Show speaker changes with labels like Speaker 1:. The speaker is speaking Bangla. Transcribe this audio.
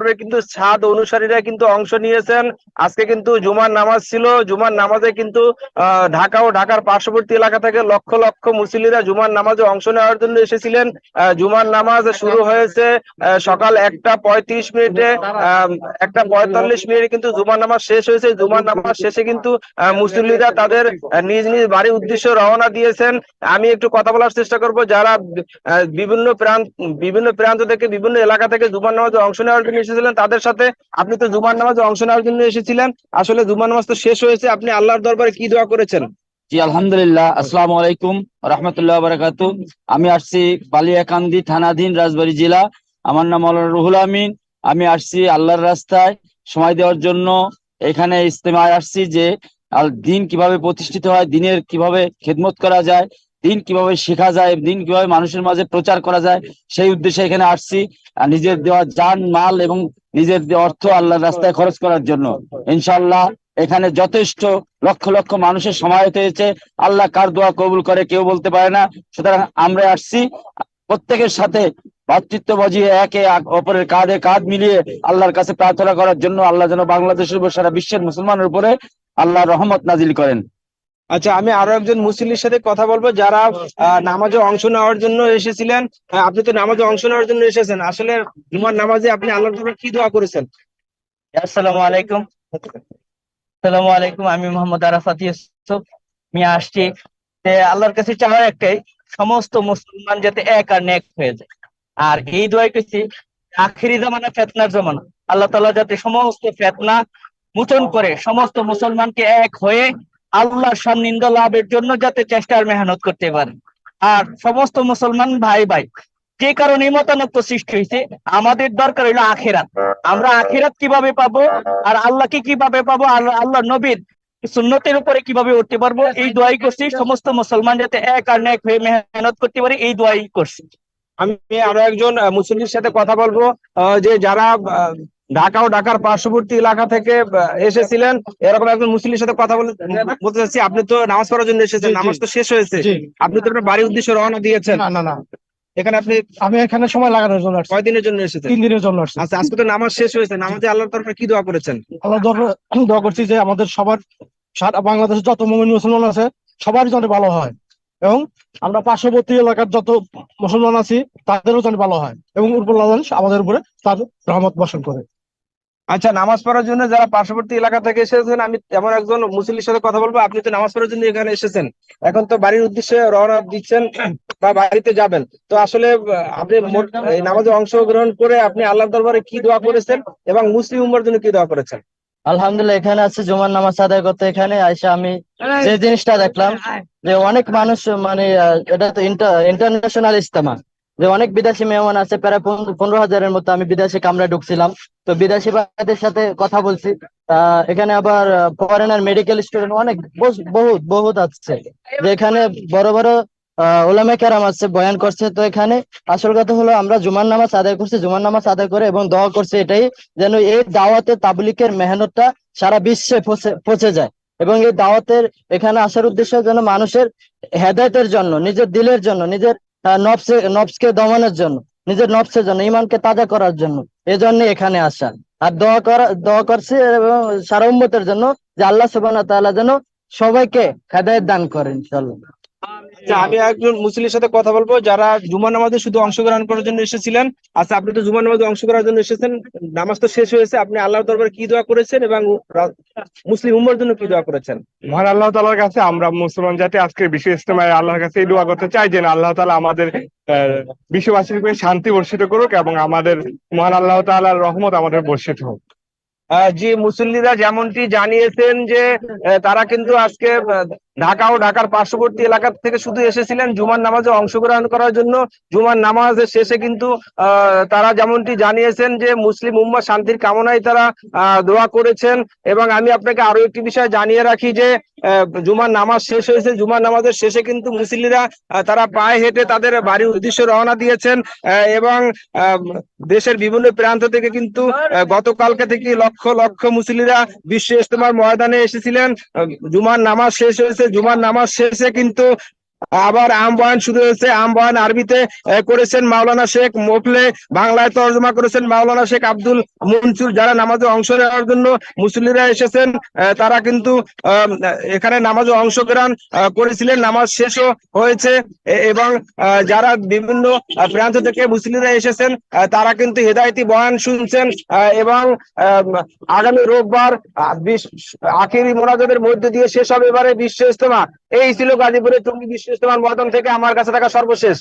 Speaker 1: ডক্টরের কিন্তু ছাদ অনুসারীরা কিন্তু অংশ নিয়েছেন। আজকে কিন্তু জুমার নামাজ ছিল। জুমার নামাজে কিন্তু ঢাকা ও ঢাকার পার্শ্ববর্তী এলাকা থেকে লক্ষ লক্ষ মুসল্লিরা জুমার নামাজে অংশ নেওয়ার জন্য এসেছিলেন। জুমার নামাজ শুরু হয়েছে সকাল একটা পঁয়ত্রিশ মিনিটে একটা পঁয়তাল্লিশ মিনিটে কিন্তু জুমার নামাজ শেষ হয়েছে। জুমার নামাজ শেষে কিন্তু মুসল্লিরা তাদের নিজ নিজ বাড়ির উদ্দেশ্যে রওনা দিয়েছেন। আমি একটু কথা বলার চেষ্টা করব। যারা বিভিন্ন প্রান্ত বিভিন্ন প্রান্ত থেকে বিভিন্ন এলাকা থেকে জুমার নামাজে অংশ নেওয়ার জন্য এসেছিলেন তাদের সাথে। আপনি তো জুমার নামাজে অংশ নেওয়ার জন্য এসেছিলেন। আসলে জুমার নামাজ তো শেষ হয়েছে। আপনি আল্লাহর দরবারে কি দোয়া করেছেন?
Speaker 2: জি, আলহামদুলিল্লাহ। আসসালামু আলাইকুম রহমতুল্লাহ বারাকাতু। আমি আসছি বালিয়াকান্দি থানাধীন রাজবাড়ী জেলা। আমার নাম মৌলানা রুহুল আমিন। আমি আসছি আল্লাহর রাস্তায়। সময় দেওয়ার জন্য এখানে ইস্তেমায় আসছি যে দিন কীভাবে প্রতিষ্ঠিত হয়, দিনের কীভাবে খেদমত করা যায় দিন কীভাবে শেখা যায়, দিন কীভাবে মানুষের মাঝে প্রচার করা যায়, সেই উদ্দেশ্যে এখানে আসছি নিজের দেওয়া যান মাল এবং নিজের অর্থ আল্লাহর রাস্তায় খরচ করার জন্য। ইনশাআল্লাহ, এখানে যথেষ্ট লক্ষ লক্ষ মানুষের সমায়ত হয়েছে। আল্লাহ কার দোয়া কবুল করে কেউ বলতে পারে না। সুতরাং আমরা আসছি। প্রত্যেকের সাথে ভাতৃত্ব বজিয়ে একে অপরের কাঁধে কাঁধ মিলিয়ে আল্লাহর কাছে প্রার্থনা করার জন্য আল্লাহ যেন বাংলাদেশের উপর সারা বিশ্বের মুসলমানের উপরে আল্লাহ রহমত নাজিল করেন।
Speaker 1: আচ্ছা আমি আরও একজন মুসল্লির সাথে কথা বলব যারা নামাজে অংশ নেওয়ার জন্য এসেছিলেন। আপনি তো নামাজে অংশ নেওয়ার জন্য এসেছেন। আসলে জুমার নামাজে আপনি আল্লাহর দরবারে কি দোয়া করেছেন?
Speaker 3: আসসালামু আলাইকুম। আসসালামু আলাইকুম, আমি মোহাম্মদ আরাফাত ইউসুফ। আমি আসছি। আল্লাহর কাছে চাওয়ার একটাই, সমস্ত মুসলমান যাতে এক আর নেক হয়ে যায়। আর এই দোয়াই করছি, আখিরি জামানা, ফেতনার জামানা। আল্লাহ তাআলা যাতে সমস্ত ফেতনা মোচন করে, সমস্ত মুসলমানকে এক হয়ে আল্লাহর সান্নিধ্য লাভের জন্য যাতে চেষ্টা আর মেহনত করতে পারে আর সমস্ত মুসলমান ভাই ভাই যে কারণে এই সৃষ্টি হয়েছে আমাদের দরকার হইল আখেরাত। আমরা আখেরাত কীভাবে পাবো আর আল্লাহকে কীভাবে পাবো আল্লাহ আল্লাহ নবীর সুন্নতের উপরে কীভাবে উঠতে পারব এই দোয়াই করছি। সমস্ত মুসলমান যাতে এক আর এক হয়ে মেহনত করতে পারে এই দোয়াই করছি।
Speaker 1: আমি আরও একজন আহ, মুসল্লির সাথে কথা বলব যে যারা ঢাকা ও ঢাকার পার্শ্ববর্তী এলাকা থেকে এসেছিলেন। এরকম একজন মুসলিমের সাথে কথা বলে বলতে চাচ্ছি আপনি তো নামাজ পড়ার জন্য এসেছেন। নামাজ তো শেষ হয়েছে। আপনি তো আপনার বাড়ির উদ্দেশ্যে রওনা দিয়েছেন।
Speaker 4: না না না।
Speaker 1: এখানে আপনি
Speaker 4: আমি এখানে সময় লাগানোর জন্য
Speaker 1: কয়দিনের জন্য এসেছেন?
Speaker 4: তিন দিনের জন্য
Speaker 1: আচ্ছা আজকে তো নামাজ শেষ হয়েছে। নামাজে আল্লাহর তরফে কি দোয়া করেছেন?
Speaker 4: আল্লাহ দোয়া করছি যে আমাদের সবার সারা যত মুমিন মুসলমান আছে সবার ভালো হয়। এবং আমরা পার্শ্ববর্তী এলাকার যত মুসলমান আছি তাদেরও যেন ভালো হয়। এবং উপর আমাদের উপরে তার রহমত বর্ষণ করে।
Speaker 1: আচ্ছা নামাজ পড়ার জন্য যারা পার্শ্ববর্তী এলাকা থেকে এসেছেন আমি এমন একজন মুসল্লির সাথে কথা বলব আপনি তো নামাজ পড়ার জন্য এখানে এসেছেন। এখন তো বাড়ির উদ্দেশ্যে রওনা দিচ্ছেন বা বাড়িতে যাবেন। তো আসলে আপনি নামাজে অংশগ্রহণ করে আপনি আল্লাহ দরবারে কি দোয়া করেছেন এবং মুসলিম উম্মার জন্য কি দোয়া করেছেন?
Speaker 3: আলহামদুলিল্লাহ এখানে আছে জুমার নামাজ আদায় করতে এখানে আইসা আমি যে জিনিসটা দেখলাম যে অনেক মানুষ মানে এটা তো ইন্টারন্যাশনাল ইস্তেমা যে অনেক বিদেশি মেহমান আছে, প্রায় পনেরো হাজারের মতো আমি বিদেশি কামরায় ঢুকছিলাম। তো বিদেশি ভাইদের সাথে কথা বলছি। এখানে আবার ফরেনার মেডিকেল স্টুডেন্ট অনেক বহুত বহুত আছে। যে এখানে বড় বড় ওলামে কেরাম আছে, বয়ান করছে। তো এখানে আসল কথা হলো, আমরা জুমার নামাজ আদায় করছি, জুমার নামাজ আদায় করে এবং দোয়া করছি এটাই যেন এই দাওয়াতে তাবলিকের মেহনতটা সারা বিশ্বে পৌঁছে যায়। এবং এই দাওয়াতের এখানে আসার উদ্দেশ্য যেন মানুষের হেদায়তের জন্য, নিজের দিলের জন্য, নিজের নফসে নফসকে দমনের জন্য, নিজের নবসের জন্য ইমানকে তাজা করার জন্য। এজন্য এখানে আসা। আর দোয়া করা, দোয়া করছে এবং সারা উম্মতের জন্য যে আল্লাহ সুবহানাহু ওয়া তাআলা যেন সবাইকে হেদায়েত দান করেন, ইনশাআল্লাহ।
Speaker 1: আচ্ছা আমি একজন মুসলিমের সাথে কথা বলব। যারা জুমার নামাজে শুধু অংশগ্রহণ করার জন্য এসেছিলেন আচ্ছা আপনি তো জুমার নামাজে অংশগ্রহণের জন্য এসেছেন। নামাজ তো শেষ হয়েছে আপনি আল্লাহর দরবারে কি দোয়া করেছেন এবং মুসলিম উম্মার জন্য কি দোয়া করেছেন?
Speaker 5: মহান আল্লাহ তালার কাছে আমরা মুসলমান জাতি আজকে বিশ্ব ইস্তেমায় আল্লাহর কাছে এই দোয়া করতে চাই যে আল্লাহ তালা আমাদের আহ, বিশ্ববাসীর উপরে শান্তি বর্ষিত করুক এবং আমাদের মহান আল্লাহ তাআলার রহমত আমাদের বর্ষিত হোক।
Speaker 1: আহ, জি মুসল্লিরা যেমনটি জানিয়েছেন যে আহ, তারা কিন্তু আজকে ঢাকা ও ঢাকার পার্শ্ববর্তী এলাকা থেকে শুধু এসেছিলেন জুমার নামাজে অংশগ্রহণ করার জন্য। জুমার নামাজের শেষে কিন্তু তারা যেমনটি জানিয়েছেন যে মুসলিম উম্মা শান্তির কামনায় তারা দোয়া করেছেন। এবং আমি আপনাকে আরও একটি বিষয় জানিয়ে রাখি যে জুমার নামাজ শেষ হয়েছে। জুমার নামাজের শেষে কিন্তু মুসল্লিরা তারা পায়ে হেঁটে তাদের বাড়ির উদ্দেশ্যে রওনা দিয়েছেন। এবং দেশের বিভিন্ন প্রান্ত থেকে কিন্তু গতকালকে থেকে লক্ষ লক্ষ মুসলিরা বিশ্ব ইস্তেমার ময়দানে এসেছিলেন। জুমার নামাজ শেষ হয়েছে। জুমার নামাজ শেষে কিন্তু আবার আম বয়ান শুরু হয়েছে আম বয়ান আরবিতে করেছেন মাওলানা শেখ মোফলে, বাংলায় তর্জমা করেছেন মাওলানা শেখ আব্দুল মনসুর। যারা নামাজে অংশ নেওয়ার জন্য মুসল্লিরা এসেছেন তারা কিন্তু এখানে নামাজে অংশগ্রহণ করেছিলেন। নামাজ শেষও হয়েছে এবং যারা বিভিন্ন প্রান্ত থেকে মুসলিমরা এসেছেন তারা কিন্তু হেদায়তি বয়ান শুনছেন এবং আগামী রোববার আখেরি মোনাজাতের মধ্যে দিয়ে শেষ হবে এবারে বিশ্ব ইজতেমা। এই ছিল গাজীপুরের টঙ্গী বিশ্ব ময়দান থেকে আমার কাছে থাকা সর্বশেষ।